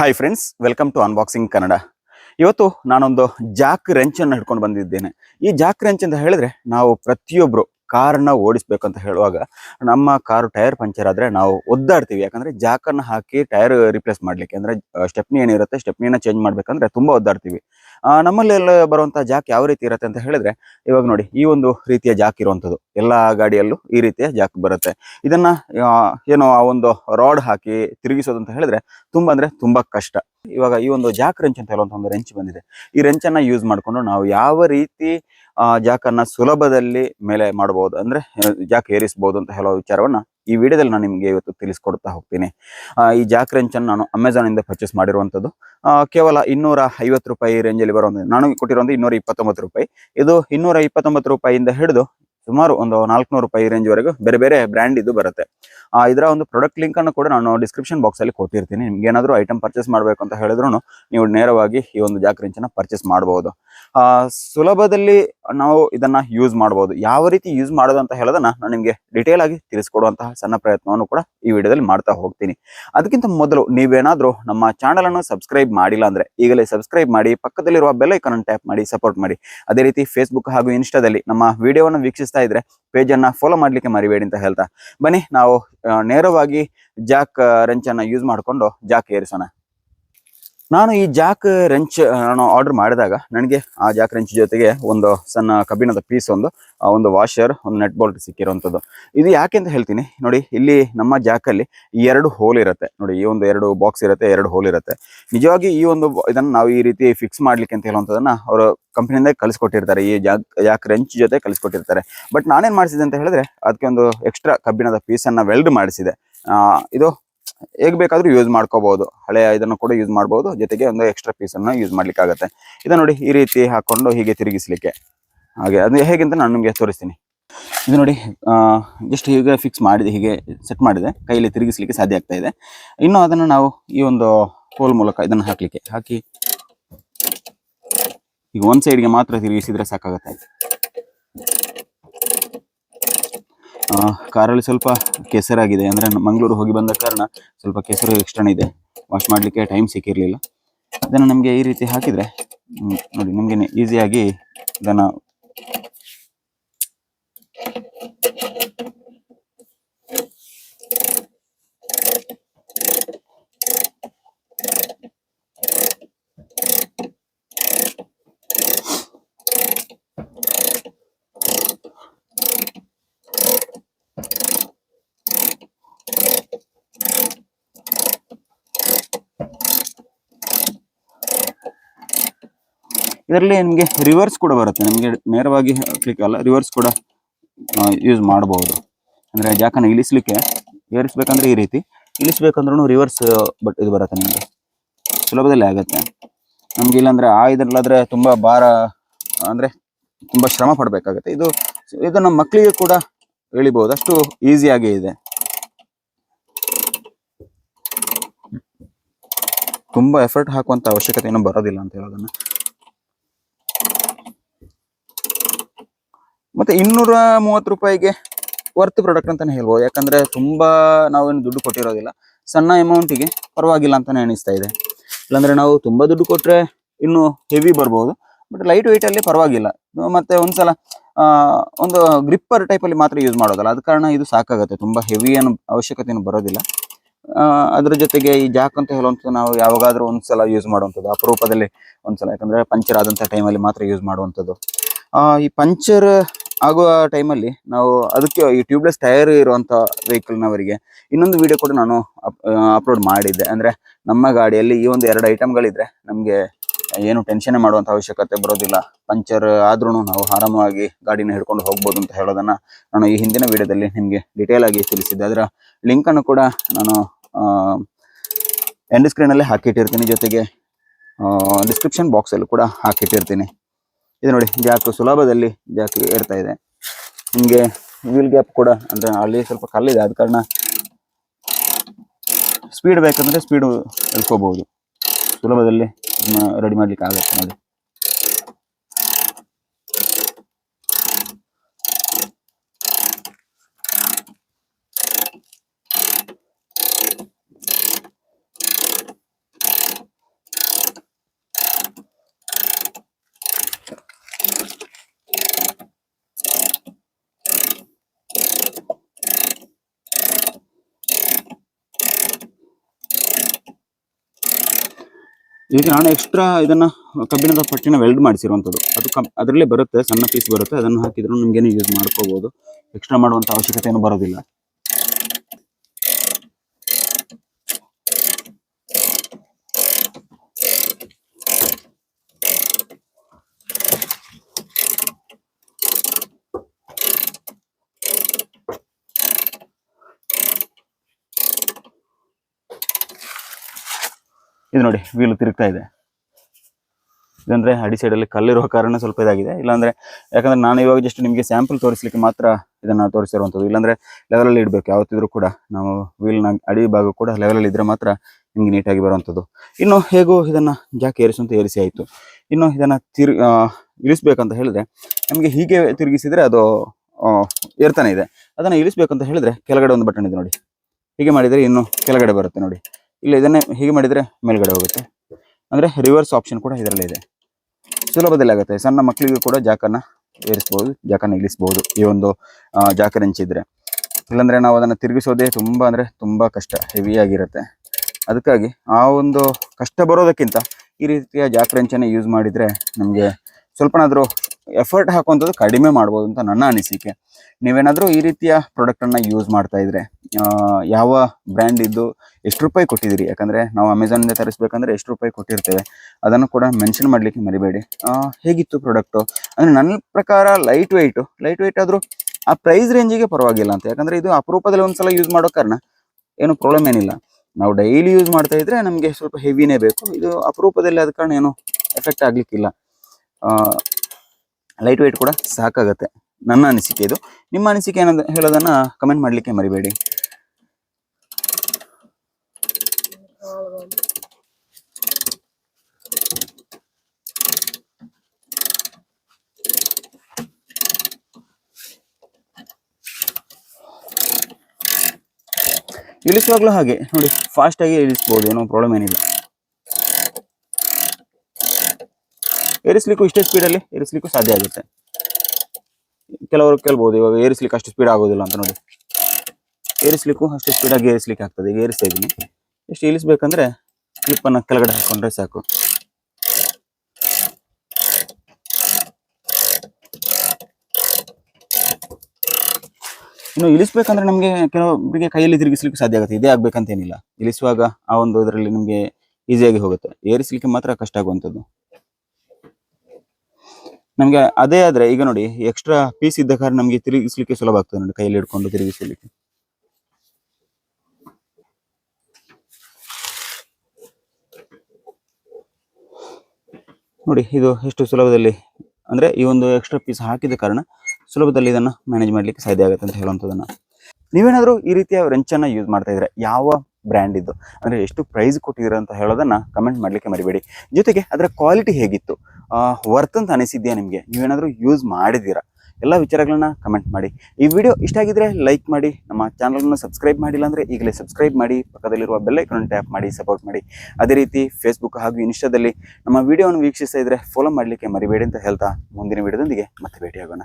Hi friends welcome to unboxing Kannada ಇವತ್ತು ನಾನೊಂದು Jack wrench ಅನ್ನು ಹಿಡ್ಕೊಂಡು ಬಂದಿದ್ದೇನೆ. ಈ ಜಾಕ್ ರೆಂಚ್ ಅಂತ ಹೇಳಿದ್ರೆ ನಾವು ಪ್ರತಿಯೊಬ್ಬರು ಕಾರನ್ನ ಓಡಿಸ್ಬೇಕು ಅಂತ ಹೇಳುವಾಗ ನಮ್ಮ ಕಾರು ಟೈರ್ ಪಂಚರ್ ಆದ್ರೆ ನಾವು ಒದ್ದಾಡ್ತೀವಿ. ಯಾಕಂದ್ರೆ ಜಾಕನ್ನು ಹಾಕಿ ಟೈರ್ ರಿಪ್ಲೇಸ್ ಮಾಡ್ಲಿಕ್ಕೆ ಅಂದ್ರೆ ಸ್ಟೆಪ್ನಿ ಏನಿರುತ್ತೆ ಸ್ಟೆಪ್ನಿಯನ್ನು ಚೇಂಜ್ ಮಾಡಬೇಕಂದ್ರೆ ತುಂಬಾ ಒದ್ದಾಡ್ತೀವಿ. ನಮ್ಮಲ್ಲೆಲ್ಲ ಬರುವಂತಹ ಜಾಕ್ ಯಾವ ರೀತಿ ಇರುತ್ತೆ ಅಂತ ಹೇಳಿದ್ರೆ, ಇವಾಗ ನೋಡಿ, ಈ ಒಂದು ರೀತಿಯ ಜಾಕ್ ಇರುವಂತದ್ದು ಎಲ್ಲಾ ಗಾಡಿಯಲ್ಲೂ ಈ ರೀತಿಯ ಜಾಕ್ ಬರುತ್ತೆ. ಇದನ್ನ ಏನೋ ಆ ಒಂದು ರಾಡ್ ಹಾಕಿ ತಿರುಗಿಸೋದು ಅಂತ ಹೇಳಿದ್ರೆ ತುಂಬಾ ಅಂದ್ರೆ ತುಂಬಾ ಕಷ್ಟ. ಇವಾಗ ಈ ಒಂದು ಜಾಕ್ ರೆಂಚ್ ಅಂತ ಹೇಳುವಂತ ಒಂದು ರೆಂಚ್ ಬಂದಿದೆ. ಈ ರೆಂಚ್ ಅನ್ನ ಯೂಸ್ ಮಾಡಿಕೊಂಡು ನಾವು ಯಾವ ರೀತಿ, ಆ ಜಾಕ್ ಅನ್ನ ಸುಲಭದಲ್ಲಿ ಮೇಲೆ ಮಾಡಬಹುದು ಅಂದ್ರೆ, ಜಾಕ್ ಏರಿಸಬಹುದು ಅಂತ ಹೇಳೋ ವಿಚಾರವನ್ನ ಈ ವಿಡಿಯೋದಲ್ಲಿ ನಾನು ನಿಮಗೆ ಇವತ್ತು ತಿಳಿಸ್ಕೊಡ್ತಾ ಹೋಗ್ತೀನಿ. ಈ ಜಾಕ್ ರೆಂಚನ್ನು ನಾನು ಅಮೆಝಾನಿಂದ ಪರ್ಚೇಸ್ ಮಾಡಿರುವಂಥದ್ದು. ಕೇವಲ ಇನ್ನೂರ ಐವತ್ತು ರೂಪಾಯಿ ರೇಂಜಲ್ಲಿ ನನಗೆ ನಾನು ಕೊಟ್ಟಿರೋದು ಇನ್ನೂರ ಇಪ್ಪತ್ತೊಂಬತ್ತು ರೂಪಾಯಿ. ಇದು ಇನ್ನೂರ ಇಪ್ಪತ್ತೊಂಬತ್ತು ರೂಪಾಯಿಯಿಂದ ಹಿಡಿದು ಸುಮಾರು ಒಂದು ನಾಲ್ಕುನೂರು ರೂಪಾಯಿ ರೇಂಜ್ವರೆಗೂ ಬೇರೆ ಬೇರೆ ಬ್ರ್ಯಾಂಡ್ ಇದು ಬರುತ್ತೆ. ಇದರ ಒಂದು ಪ್ರಾಡಕ್ಟ್ ಲಿಂಕ್ ಅನ್ನು ಕೂಡ ನಾನು ಡಿಸ್ಕ್ರಿಪ್ಷನ್ ಬಾಕ್ಸ್ ಅಲ್ಲಿ ಕೊಟ್ಟಿರ್ತೀನಿ. ನಿಮ್ಗೆ ಏನಾದರೂ ಐಟಮ್ ಪರ್ಚೇಸ್ ಮಾಡಬೇಕು ಅಂತ ಹೇಳಿದ್ರು ನೀವು ನೇರವಾಗಿ ಈ ಒಂದು ಜಾಕ್ ರೆಂಚ್ ಪರ್ಚೇಸ್ ಮಾಡಬಹುದು ಸುಲಭದಲ್ಲಿ ನಾವು ಇದನ್ನ ಯೂಸ್ ಮಾಡಬಹುದು ಯಾವ ರೀತಿ ಯೂಸ್ ಮಾಡೋದು ಅಂತ ಹೇಳೋದನ್ನ ನಾನು ನಿಮಗೆ ಡೀಟೇಲ್ ಆಗಿ ತಿಳಿಸ್ಕೊಡುವಂತಹ ಸಣ್ಣ ಪ್ರಯತ್ನವನ್ನು ಕೂಡ ಈ ವಿಡಿಯೋದಲ್ಲಿ ಮಾಡ್ತಾ ಹೋಗ್ತೀನಿ. ಅದಕ್ಕಿಂತ ಮೊದಲು ನೀವೇನಾದರೂ ನಮ್ಮ ಚಾನಲ್ ಅನ್ನು ಸಬ್ಸ್ಕ್ರೈಬ್ ಮಾಡಿಲ್ಲ ಅಂದ್ರೆ ಈಗಲೇ ಸಬ್ಸ್ಕ್ರೈಬ್ ಮಾಡಿ, ಪಕ್ಕದಲ್ಲಿರುವ ಬೆಲ್ ಐಕನ್ ಟ್ಯಾಪ್ ಮಾಡಿ ಸಪೋರ್ಟ್ ಮಾಡಿ. ಅದೇ ರೀತಿ ಫೇಸ್ಬುಕ್ ಹಾಗೂ ಇನ್ಸ್ಟಾದಲ್ಲಿ ನಮ್ಮ ವಿಡಿಯೋವನ್ನು ವೀಕ್ಷಿಸ್ತಾ ಇದ್ರೆ ಪೇಜ್ ಅನ್ನ ಫಾಲೋ ಮಾಡ್ಲಿಕ್ಕೆ ಮರಿಬೇಡಿ ಅಂತ ಹೇಳ್ತಾ. ಬನ್ನಿ, ನಾವು ನೇರವಾಗಿ ಜಾಕ್ ರೆಂಚನ್ನು ಯೂಸ್ ಮಾಡಿಕೊಂಡು ಜಾಕ್ ಏರಿಸೋಣ. ನಾನು ಈ ಜಾಕ್ ರೆಂಚ್ ನಾನು ಆರ್ಡರ್ ಮಾಡಿದಾಗ ನನಗೆ ಆ ಜಾಕ್ ರೆಂಚ್ ಜೊತೆಗೆ ಒಂದು ಸಣ್ಣ ಕಬ್ಬಿಣದ ಪೀಸ್ ಒಂದು ಒಂದು ವಾಷರ್ ಒಂದು ನೆಟ್ ಬೋಲ್ಟ್ ಸಿಕ್ಕಿರುವಂಥದ್ದು. ಇದು ಯಾಕೆ ಅಂತ ಹೇಳ್ತೀನಿ. ನೋಡಿ, ಇಲ್ಲಿ ನಮ್ಮ ಜಾಕಲ್ಲಿ ಎರಡು ಹೋಲ್ ಇರುತ್ತೆ. ನೋಡಿ, ಈ ಒಂದು ಎರಡು ಬಾಕ್ಸ್ ಇರುತ್ತೆ, ಎರಡು ಹೋಲ್ ಇರುತ್ತೆ. ನಿಜವಾಗಿ ಈ ಒಂದು ಇದನ್ನ ನಾವು ಈ ರೀತಿ ಫಿಕ್ಸ್ ಮಾಡ್ಲಿಕ್ಕೆ ಅಂತ ಹೇಳುವಂಥದ್ದನ್ನು ಅವರು ಕಂಪ್ನಿಯಿಂದ ಕಲಿಸ್ಕೊಟ್ಟಿರ್ತಾರೆ ಈ ಜಾಕ್ ಜಾಕ್ ರೆಂಚ್ ಜೊತೆ ಕಲಿಸ್ಕೊಟ್ಟಿರ್ತಾರೆ ಬಟ್ ನಾನೇನು ಮಾಡಿಸಿದೆ ಅಂತ ಹೇಳಿದ್ರೆ, ಅದಕ್ಕೆ ಒಂದು ಎಕ್ಸ್ಟ್ರಾ ಕಬ್ಬಿಣದ ಪೀಸನ್ನು ವೆಲ್ಡ್ ಮಾಡಿಸಿದೆ. ಇದು ಹೇಗ್ ಬೇಕಾದ್ರೂ ಯೂಸ್ ಮಾಡ್ಕೋಬಹುದು ಹಳೆಯ ಇದನ್ನು ಕೂಡ ಯೂಸ್ ಮಾಡಬಹುದು ಜೊತೆಗೆ ಒಂದು ಎಕ್ಸ್ಟ್ರಾ ಪೀಸನ್ನು ಯೂಸ್ ಮಾಡ್ಲಿಕ್ಕೆ ಆಗುತ್ತೆ ಇದು ನೋಡಿ ಈ ರೀತಿ ಹಾಕೊಂಡು ಹೀಗೆ ತಿರುಗಿಸ್ಲಿಕ್ಕೆ. ಹಾಗೆ ಅದು ಹೇಗೆ ನಾನು ನಿಮಗೆ ತೋರಿಸ್ತೀನಿ. ಇದು ನೋಡಿ ಜಸ್ಟ್ ಹೀಗೆ ಫಿಕ್ಸ್ ಮಾಡಿದೆ, ಹೀಗೆ ಸೆಟ್ ಮಾಡಿದೆ. ಕೈಯಲ್ಲಿ ತಿರುಗಿಸ್ಲಿಕ್ಕೆ ಸಾಧ್ಯ ಆಗ್ತಾ ಇದೆ. ಇನ್ನು ಅದನ್ನು ನಾವು ಈ ಒಂದು ಹೋಲ್ ಮೂಲಕ ಇದನ್ನು ಹಾಕ್ಲಿಕ್ಕೆ, ಹಾಕಿ ಈಗ ಒಂದು ಸೈಡ್ಗೆ ಮಾತ್ರ ತಿರುಗಿಸಿದ್ರೆ ಸಾಕಾಗುತ್ತೆ ಆ, ಕಾರಲ್ಲಿ ಸ್ವಲ್ಪ ಕೆಸರಾಗಿದೆ. ಅಂದ್ರೆ ಮಂಗಳೂರು ಹೋಗಿ ಬಂದ ಕಾರಣ ಸ್ವಲ್ಪ ಕೆಸರು ಎಕ್ಸ್ಟ್ರಾ ಇದೆ. ವಾಶ್ ಮಾಡಲಿಕ್ಕೆ ಟೈಮ್ ಸಿಕ್ಕಿರಲಿಲ್ಲ. ಇದನ್ನು ನಮಗೆ ಈ ರೀತಿ ಹಾಕಿದ್ರೆ ನೋಡಿ ನಿಮಗೆ ಈಸಿಯಾಗಿ ಇದನ್ನು ಇದರಲ್ಲಿ ನಿಮಗೆ ರಿವರ್ಸ್ ಕೂಡ ಬರುತ್ತೆ. ನಿಮಗೆ ನೇರವಾಗಿ ಕ್ಲಿಕ್ ಅಲ್ಲ ರಿವರ್ಸ್ ಕೂಡ ಯೂಸ್ ಮಾಡಬಹುದು ಅಂದರೆ ಜಾಕನ್ನು ಇಳಿಸ್ಲಿಕ್ಕೆ, ಏರಿಸ್ಬೇಕಂದ್ರೆ ಈ ರೀತಿ ಇಳಿಸ್ಬೇಕಂದ್ರೂ ರಿವರ್ಸ್ ಬಟ್ ಇದು ಬರುತ್ತೆ ನಿಮಗೆ. ಸುಲಭದಲ್ಲಿ ಆಗುತ್ತೆ. ನಮ್ಗೆ ಇಲ್ಲಾಂದ್ರೆ ಆ ಇದರಲ್ಲಾದ್ರೆ ತುಂಬಾ ಭಾರ, ಅಂದ್ರೆ ತುಂಬಾ ಶ್ರಮ ಪಡ್ಬೇಕಾಗತ್ತೆ. ಇದು ಇದು ನಮ್ಮ ಮಕ್ಕಳಿಗೆ ಕೂಡ ಹೇಳಿಬಹುದು ಅಷ್ಟು ಈಸಿಯಾಗಿ ಇದೆ. ತುಂಬಾ ಎಫರ್ಟ್ ಹಾಕುವಂಥ ಅವಶ್ಯಕತೆ ಏನು ಬರೋದಿಲ್ಲ ಅಂತ ಹೇಳೋದನ್ನ. ಮತ್ತೆ ಇನ್ನೂರ ಮೂವತ್ತು ರೂಪಾಯಿಗೆ ವರ್ತ್ ಪ್ರಾಡಕ್ಟ್ ಅಂತಾನೆ ಹೇಳ್ಬೋದು. ಯಾಕಂದ್ರೆ ತುಂಬಾ ನಾವೇನು ದುಡ್ಡು ಕೊಟ್ಟಿರೋದಿಲ್ಲ. ಸಣ್ಣ ಅಮೌಂಟಿಗೆ ಪರವಾಗಿಲ್ಲ ಅಂತಾನೆ ಅನಿಸ್ತಾ ಇದೆ. ಇಲ್ಲಾಂದರೆ ನಾವು ತುಂಬಾ ದುಡ್ಡು ಕೊಟ್ಟರೆ ಇನ್ನು ಹೆವಿ ಬರ್ಬೋದು. ಬಟ್ ಲೈಟ್ ವೆಯ್ಟಲ್ಲಿ ಪರವಾಗಿಲ್ಲ. ಮತ್ತೆ ಒಂದ್ಸಲ ಸಲ ಒಂದು ಗ್ರಿಪ್ಪರ್ ಟೈಪಲ್ಲಿ ಮಾತ್ರ ಯೂಸ್ ಮಾಡೋದಲ್ಲ. ಅದ ಕಾರಣ ಇದು ಸಾಕಾಗುತ್ತೆ. ತುಂಬಾ ಹೆವಿ ಏನು ಅವಶ್ಯಕತೆ ಬರೋದಿಲ್ಲ. ಅದ್ರ ಜೊತೆಗೆ ಈ ಜಾಕ್ ಅಂತ ಹೇಳುವಂಥದ್ದು ನಾವು ಯಾವಾಗಾದ್ರೂ ಒಂದ್ಸಲ ಯೂಸ್ ಮಾಡುವಂಥದ್ದು. ಅಪರೂಪದಲ್ಲಿ ಒಂದ್ಸಲ. ಯಾಕಂದ್ರೆ ಪಂಚರ್ ಆದಂತ ಟೈಮಲ್ಲಿ ಮಾತ್ರ ಯೂಸ್ ಮಾಡುವಂಥದ್ದು. ಈ ಪಂಚರ್ ಆಗುವ ಟೈಮಲ್ಲಿ ನಾವು ಅದಕ್ಕೆ ಈ ಟ್ಯೂಬ್ಲೆಸ್ ಟೈರ್ ಇರುವಂಥ ವೆಹಿಕಲ್ನವರಿಗೆ ಇನ್ನೊಂದು ವಿಡಿಯೋ ಕೂಡ ನಾನು ಅಪ್ಲೋಡ್ ಮಾಡಿದ್ದೆ. ಅಂದರೆ ನಮ್ಮ ಗಾಡಿಯಲ್ಲಿ ಈ ಒಂದು ಎರಡು ಐಟಮ್ಗಳಿದ್ರೆ ನಮಗೆ ಏನು ಟೆನ್ಷನ್ ಮಾಡುವಂಥ ಅವಶ್ಯಕತೆ ಬರೋದಿಲ್ಲ. ಪಂಚರ್ ಆದ್ರೂ ನಾವು ಆರಾಮವಾಗಿ ಗಾಡಿನ ಹಿಡ್ಕೊಂಡು ಹೋಗ್ಬೋದು ಅಂತ ಹೇಳೋದನ್ನು ನಾನು ಈ ಹಿಂದಿನ ವಿಡಿಯೋದಲ್ಲಿ ನಿಮಗೆ ಡಿಟೇಲ್ ಆಗಿ ತಿಳಿಸಿದ್ದೆ. ಅದರ ಲಿಂಕನ್ನು ಕೂಡ ನಾನು ಎಂಡ್ ಸ್ಕ್ರೀನಲ್ಲೇ ಹಾಕಿಟ್ಟಿರ್ತೀನಿ. ಜೊತೆಗೆ ಡಿಸ್ಕ್ರಿಪ್ಷನ್ ಬಾಕ್ಸಲ್ಲೂ ಕೂಡ ಹಾಕಿಟ್ಟಿರ್ತೀನಿ. ಇದು ನೋಡಿ ಜಾಕ್ ಸುಲಭದಲ್ಲಿ ಜಾಕ್ ಏರ್ತಾ ಇದೆ. ನಿಮಗೆ ವೀಲ್ ಗ್ಯಾಪ್ ಕೂಡ ಅಂದರೆ ಅಲ್ಲಿ ಸ್ವಲ್ಪ ಕಲ್ಲಿದೆ, ಆದ ಕಾರಣ ಸ್ಪೀಡ್ ಬೇಕಂದರೆ ಸ್ಪೀಡು ಎಳ್ಕೋಬಹುದು ಸುಲಭದಲ್ಲಿ ರೆಡಿ ಮಾಡ್ಲಿಕ್ಕೆ ಆಗುತ್ತೆ ನೋಡಿ. ಈಗ ನಾನು ಎಕ್ಸ್ಟ್ರಾ ಇದನ್ನ ಕಬ್ಬಿಣದ ಪಟ್ಟಿನ ವೆಲ್ಡ್ ಮಾಡಿಸಿರುವಂಥದ್ದು. ಅದು ಕಬ್, ಅದರಲ್ಲೇ ಬರುತ್ತೆ, ಸಣ್ಣ ಪೀಸ್ ಬರುತ್ತೆ, ಅದನ್ನು ಹಾಕಿದ್ರು ನಿಮಗೇನು ಯೂಸ್ ಮಾಡ್ಕೋಬೋದು. ಎಕ್ಸ್ಟ್ರಾ ಮಾಡುವಂಥ ಅವಶ್ಯಕತೆ ಬರೋದಿಲ್ಲ. ಇದು ನೋಡಿ ವೀಲ್ ತಿರುಗ್ತಾ ಇದೆ. ಇದಂದ್ರೆ ಅಡಿ ಸೈಡಲ್ಲಿ ಕಲ್ಲಿರುವ ಕಾರಣ ಸ್ವಲ್ಪ ಇದಾಗಿದೆ. ಇಲ್ಲಾಂದ್ರೆ ಯಾಕಂದ್ರೆ ನಾನು ಇವಾಗ ಜಸ್ಟ್ ನಿಮಗೆ ಸ್ಯಾಂಪಲ್ ತೋರಿಸ್ಲಿಕ್ಕೆ ಮಾತ್ರ ಇದನ್ನ ತೋರಿಸಿರುವಂಥದ್ದು. ಇಲ್ಲಾಂದ್ರೆ ಲೆವೆಲಲ್ಲಿ ಇಡಬೇಕು, ಯಾವತ್ತಿದ್ರೂ ಕೂಡ. ನಾವು ವೀಲ್ನ ಅಡಿ ಭಾಗ ಕೂಡ ಲೆವೆಲಲ್ಲಿ ಇದ್ರೆ ಮಾತ್ರ ನಿಮ್ಗೆ ನೀಟಾಗಿ ಬರುವಂಥದ್ದು. ಇನ್ನು ಹೇಗೂ ಇದನ್ನ ಜಾಕ್ ಏರಿಸುವಂತ ಏರಿಸಿ ಆಯಿತು. ಇನ್ನು ಇದನ್ನ ತಿರು ಇಳಿಸ್ಬೇಕಂತ ಹೇಳಿದ್ರೆ ನಮಗೆ ಹೀಗೆ ತಿರುಗಿಸಿದ್ರೆ ಅದು ಏರ್ತಾನೆ ಇದೆ. ಅದನ್ನ ಇಳಿಸ್ಬೇಕಂತ ಹೇಳಿದ್ರೆ ಕೆಳಗಡೆ ಒಂದು ಬಟನ್ ಇದೆ ನೋಡಿ. ಹೀಗೆ ಮಾಡಿದ್ರೆ ಇನ್ನು ಕೆಳಗಡೆ ಬರುತ್ತೆ ನೋಡಿ. ಇಲ್ಲ, ಇದನ್ನೇ ಹೀಗೆ ಮಾಡಿದರೆ ಮೇಲ್ಗಡೆ ಹೋಗುತ್ತೆ. ಅಂದರೆ ರಿವರ್ಸ್ ಆಪ್ಷನ್ ಕೂಡ ಇದರಲ್ಲಿ ಇದೆ. ಸುಲಭದಲ್ಲಿ ಆಗುತ್ತೆ. ಸಣ್ಣ ಮಕ್ಕಳಿಗೂ ಕೂಡ ಜಾಕನ್ನು ಏರಿಸ್ಬೋದು, ಜಾಕನ್ನು ಇಳಿಸ್ಬೋದು. ಈ ಒಂದು ಜಾಕ ರೆಂಚ್ ಇದ್ರೆ ಇಲ್ಲಾಂದ್ರೆ ನಾವು ಅದನ್ನು ತಿರುಗಿಸೋದೇ ತುಂಬ ಅಂದರೆ ತುಂಬ ಕಷ್ಟ ಹೆವಿಯಾಗಿರುತ್ತೆ ಅದಕ್ಕಾಗಿ ಆ ಒಂದು ಕಷ್ಟ ಬರೋದಕ್ಕಿಂತ ಈ ರೀತಿಯ ಜಾಕ್ ರೆಂಚನ್ನ ಯೂಸ್ ಮಾಡಿದರೆ ನಮಗೆ ಸ್ವಲ್ಪನಾದ್ರೂ ಎಫರ್ಟ್ ಹಾಕುವಂಥದ್ದು ಕಡಿಮೆ ಮಾಡ್ಬೋದು ಅಂತ ನನ್ನ ಅನಿಸಿಕೆ. ನೀವೇನಾದರೂ ಈ ರೀತಿಯ ಪ್ರಾಡಕ್ಟನ್ನು ಯೂಸ್ ಮಾಡ್ತಾ ಇದ್ರೆ ಯಾವ ಬ್ರ್ಯಾಂಡ್ ಇದ್ದು ಎಷ್ಟು ರೂಪಾಯಿ ಕೊಟ್ಟಿದ್ದೀರಿ? ಯಾಕಂದರೆ ನಾವು ಅಮೆಝಾನಿಂದ ತರಿಸ್ಬೇಕಂದ್ರೆ ಎಷ್ಟು ರೂಪಾಯಿ ಕೊಟ್ಟಿರ್ತೇವೆ. ಅದನ್ನು ಕೂಡ ಮೆನ್ಷನ್ ಮಾಡಲಿಕ್ಕೆ ಮರಿಬೇಡಿ. ಹೇಗಿತ್ತು ಪ್ರಾಡಕ್ಟು ಅಂದರೆ ನನ್ನ ಪ್ರಕಾರ ಲೈಟ್ ವೆಯ್ಟು ಲೈಟ್ ವೆಯ್ಟ್ ಆದರೂ ಆ ಪ್ರೈಸ್ ರೇಂಜಿಗೆ ಪರವಾಗಿಲ್ಲ ಅಂತ. ಯಾಕಂದರೆ ಇದು ಅಪರೂಪದಲ್ಲಿ ಒಂದ್ಸಲ ಯೂಸ್ ಮಾಡೋ ಕಾರಣ ಏನು ಪ್ರಾಬ್ಲಮ್ ಏನಿಲ್ಲ. ನಾವು ಡೈಲಿ ಯೂಸ್ ಮಾಡ್ತಾ ಇದ್ರೆ ನಮಗೆ ಸ್ವಲ್ಪ ಹೆವಿನೇ ಬೇಕು. ಇದು ಅಪರೂಪದಲ್ಲಿ ಅದ ಕಾರಣ ಏನು ಎಫೆಕ್ಟ್ ಆಗ್ಲಿಕ್ಕಿಲ್ಲ. ಲೈಟ್ ವೆಯ್ಟ್ ಕೂಡ ಸಾಕಾಗುತ್ತೆ. ನನ್ನ ಅನಿಸಿಕೆ ಇದು. ನಿಮ್ಮ ಅನಿಸಿಕೆ ಏನಂತ ಹೇಳೋದನ್ನ ಕಮೆಂಟ್ ಮಾಡ್ಲಿಕ್ಕೆ ಮರಿಬೇಡಿ. ಇಳಿಸುವಾಗ್ಲೂ ಹಾಗೆ. ನೋಡಿ ಫಾಸ್ಟ್ ಆಗಿ ಇಳಿಸ್ಬೋದು. ಏನೋ ಪ್ರಾಬ್ಲಮ್ ಏನಿಲ್ಲ. ಏರಿಸ್ಲಿಕ್ಕೂ ಇಷ್ಟೇ ಸ್ಪೀಡಲ್ಲಿ ಏರಿಸ್ಲಿಕ್ಕೂ ಸಾಧ್ಯ ಆಗುತ್ತೆ. ಕೆಲವರು ಕೇಳ್ಬೋದು, ಇವಾಗ ಏರಿಸ್ಲಿಕ್ಕೆ ಅಷ್ಟು ಸ್ಪೀಡ್ ಆಗೋದಿಲ್ಲ ಅಂತ ನೋಡಿ. ಏರಿಸ್ಲಿಕ್ಕೂ ಅಷ್ಟು ಸ್ಪೀಡಾಗಿ ಏರಿಸ್ಲಿಕ್ಕೆ ಆಗ್ತದೆ. ಈಗ ಏರಿಸ್ತಾ ಇದ್ದೀನಿ. ಎಷ್ಟು ಇಳಿಸ್ಬೇಕಂದ್ರೆ ಕ್ಲಿಪ್ಪನ್ನು ಕೆಳಗಡೆ ಹಾಕೊಂಡ್ರೆ ಸಾಕು. ಇನ್ನು ಇಳಿಸ್ಬೇಕಂದ್ರೆ ನಮಗೆ ಕೆಲವೊಬ್ಬರಿಗೆ ಕೈಯಲ್ಲಿ ತಿರುಗಿಸ್ಲಿಕ್ಕೆ ಸಾಧ್ಯ ಆಗುತ್ತೆ. ಇದೇ ಆಗ್ಬೇಕಂತೇನಿಲ್ಲ. ಇಳಿಸುವಾಗ ಆ ಒಂದು ಇದರಲ್ಲಿ ನಿಮಗೆ ಈಸಿಯಾಗಿ ಹೋಗುತ್ತೆ. ಏರಿಸ್ಲಿಕ್ಕೆ ಮಾತ್ರ ಕಷ್ಟ ಆಗುವಂಥದ್ದು. ನಮಗೆ ಅದೇ ಆದ್ರೆ ಈಗ ನೋಡಿ ಎಕ್ಸ್ಟ್ರಾ ಪೀಸ್ ಇದ್ದ ಕಾರಣ ನಮಗೆ ತಿರುಗಿಸ್ಲಿಕ್ಕೆ ಸುಲಭ ಆಗ್ತದೆ ನೋಡಿ ಕೈಯಲ್ಲಿ ಹಿಡ್ಕೊಂಡು ತಿರುಗಿಸಲಿಕ್ಕೆ. ನೋಡಿ ಇದು ಎಷ್ಟು ಸುಲಭದಲ್ಲಿ ಅಂದ್ರೆ ಈ ಒಂದು ಎಕ್ಸ್ಟ್ರಾ ಪೀಸ್ ಹಾಕಿದ ಕಾರಣ ಸುಲಭದಲ್ಲಿ ಇದನ್ನ ಮ್ಯಾನೇಜ್ ಮಾಡ್ಲಿಕ್ಕೆ ಸಾಧ್ಯ ಆಗುತ್ತೆ ಅಂತ ಹೇಳುವಂಥದ್ದನ್ನು. ನೀವೇನಾದರೂ ಈ ರೀತಿಯ ರೆಂಚನ್ನ ಯೂಸ್ ಮಾಡ್ತಾ ಇದ್ರೆ ಯಾವ ಬ್ರ್ಯಾಂಡ್ ಇದ್ದು ಅಂದರೆ ಎಷ್ಟು ಪ್ರೈಸ್ ಕೊಟ್ಟಿದ್ದೀರಾ ಅಂತ ಹೇಳೋದನ್ನ ಕಮೆಂಟ್ ಮಾಡಲಿಕ್ಕೆ ಮರಿಬೇಡಿ. ಜೊತೆಗೆ ಅದರ ಕ್ವಾಲಿಟಿ ಹೇಗಿತ್ತು? ವರ್ತ್ ಅಂತ ಅನಿಸಿದ್ಯಾ ನಿಮಗೆ? ನೀವೇನಾದರೂ ಯೂಸ್ ಮಾಡಿದ್ದೀರಾ? ಎಲ್ಲ ವಿಚಾರಗಳನ್ನ ಕಮೆಂಟ್ ಮಾಡಿ. ಈ ವಿಡಿಯೋ ಇಷ್ಟ ಆಗಿದ್ರೆ ಲೈಕ್ ಮಾಡಿ, ನಮ್ಮ ಚಾನಲ್ನ ಸಬ್ಸ್ಕ್ರೈಬ್ ಮಾಡಿಲ್ಲ ಅಂದರೆ ಈಗಲೇ ಸಬ್ಸ್ಕ್ರೈಬ್ ಮಾಡಿ, ಪಕ್ಕದಲ್ಲಿರುವ ಬೆಲ್ ಐಕಾನ್ ಟ್ಯಾಪ್ ಮಾಡಿ ಸಪೋರ್ಟ್ ಮಾಡಿ. ಅದೇ ರೀತಿ ಫೇಸ್ಬುಕ್ ಹಾಗೂ ಇನ್ಸ್ಟಾದಲ್ಲಿ ನಮ್ಮ ವಿಡಿಯೋವನ್ನು ವೀಕ್ಷಿಸ್ತಾ ಫಾಲೋ ಮಾಡಲಿಕ್ಕೆ ಮರಿಬೇಡಿ ಅಂತ ಹೇಳ್ತಾ ಮುಂದಿನ ವಿಡಿಯೋದೊಂದಿಗೆ ಮತ್ತೆ ಭೇಟಿಯಾಗೋಣ.